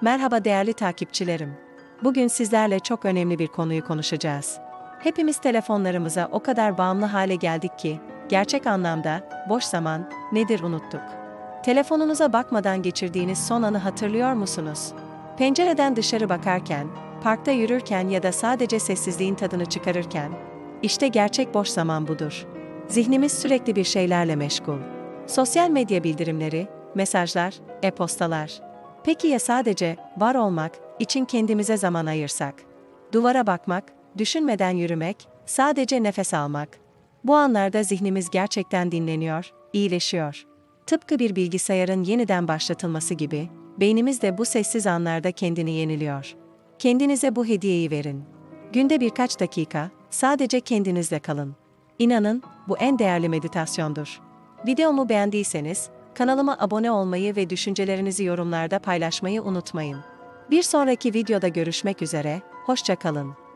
Merhaba değerli takipçilerim. Bugün sizlerle çok önemli bir konuyu konuşacağız. Hepimiz telefonlarımıza o kadar bağımlı hale geldik ki, gerçek anlamda boş zaman nedir unuttuk. Telefonunuza bakmadan geçirdiğiniz son anı hatırlıyor musunuz? Pencereden dışarı bakarken, parkta yürürken ya da sadece sessizliğin tadını çıkarırken, işte gerçek boş zaman budur. Zihnimiz sürekli bir şeylerle meşgul. Sosyal medya bildirimleri, mesajlar, e-postalar. Peki ya sadece var olmak için kendimize zaman ayırsak? Duvara bakmak, düşünmeden yürümek, sadece nefes almak. Bu anlarda zihnimiz gerçekten dinleniyor, iyileşiyor. Tıpkı bir bilgisayarın yeniden başlatılması gibi, beynimiz de bu sessiz anlarda kendini yeniliyor. Kendinize bu hediyeyi verin. Günde birkaç dakika, sadece kendinizle kalın. İnanın, bu en değerli meditasyondur. Videomu beğendiyseniz, kanalıma abone olmayı ve düşüncelerinizi yorumlarda paylaşmayı unutmayın. Bir sonraki videoda görüşmek üzere, hoşça kalın.